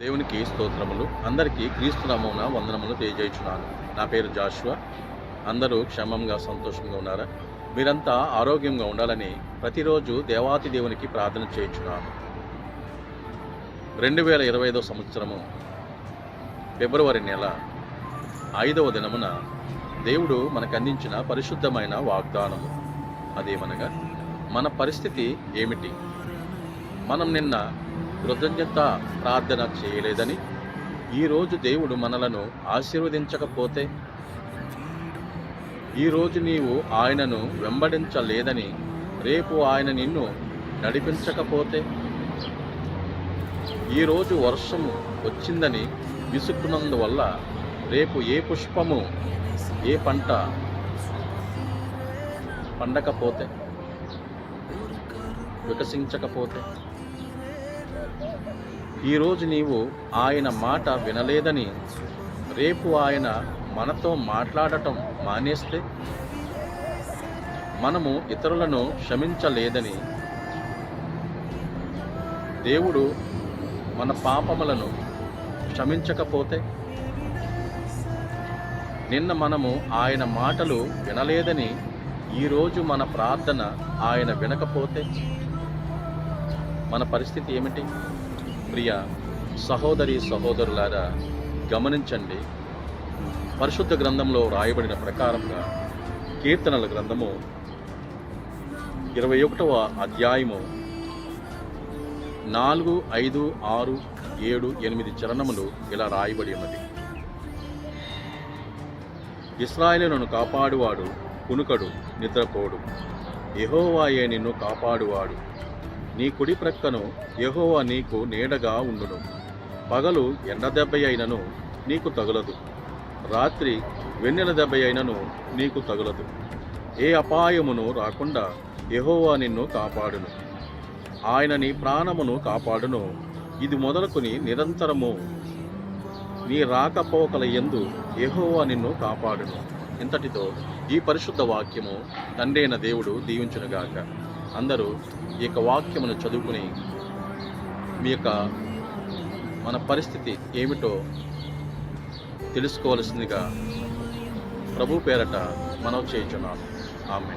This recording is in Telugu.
దేవునికి స్తోత్రములు. అందరికీ క్రీస్తు నామమున వందనములు తెలియజేయుచున్నాను. నా పేరు జాషువా. అందరూ క్షమంగా సంతోషంగా ఉన్నారా? మీరంతా ఆరోగ్యంగా ఉండాలని ప్రతిరోజు దేవాతి దేవునికి ప్రార్థన చేయించున్నాను. రెండు వేల ఇరవై ఐదో సంవత్సరము ఫిబ్రవరి నెల ఐదవ దినమున దేవుడు మనకు అందించిన పరిశుద్ధమైన వాగ్దానము అదేమనగా మన పరిస్థితి ఏమిటి? మనం నిన్న కృతజ్ఞత ప్రార్థన చేయలేదని ఈరోజు దేవుడు మనలను ఆశీర్వదించకపోతే? ఈరోజు నీవు ఆయనను వెంబడించలేదని రేపు ఆయన నిన్ను నడిపించకపోతే? ఈరోజు వర్షము వచ్చిందని విసుక్కున్నందువల్ల రేపు ఏ పుష్పము ఏ పంట పండకపోతే? వికసించకపోతే? ఈరోజు నీవు ఆయన మాట వినలేదని రేపు ఆయన మనతో మాట్లాడటం మానేస్తే మనము ఇతరులను క్షమించలేదని దేవుడు మన పాపములను క్షమించకపోతే నిన్న మనము ఆయన మాటలు వినలేదని ఈరోజు మన ప్రార్థన ఆయన వినకపోతే మన పరిస్థితి ఏమిటి? ప్రియ సహోదరి సహోదరులారా గమనించండి పరిశుద్ధ గ్రంథంలో రాయబడిన ప్రకారంగా కీర్తనల గ్రంథము ఇరవై ఒకటవ అధ్యాయము నాలుగు ఐదు ఆరు ఏడు ఎనిమిది చరణములు ఇలా రాయబడి ఉన్నది. ఇస్రాయలును కాపాడువాడు కునుకడు నిద్రపోడు. ఎహోవాయే నిన్ను కాపాడువాడు. నీ కుడి ప్రక్కను యహోవా నీకు నీడగా ఉండును. పగలు ఎండ దెబ్బ అయినను నీకు తగులదు. రాత్రి వెన్నెల దెబ్బ అయినను నీకు తగులదు. ఏ అపాయమును రాకుండా యహోవా నిన్ను కాపాడును. ఆయన నీ ప్రాణమును కాపాడును. ఇది మొదలుకుని నిరంతరము నీ రాకపోకల ఎందు యహోవా నిన్ను కాపాడును. ఇంతటితో ఈ పరిశుద్ధ వాక్యము తండ్రైన దేవుడు దీవించునుగాక. అందరూ ఈ యొక్క వాక్యమును చదువుకుని మీ యొక్క మన పరిస్థితి ఏమిటో తెలుసుకోవలసిందిగా ప్రభు పేరట మనం చేయుచున్నాను ఆమె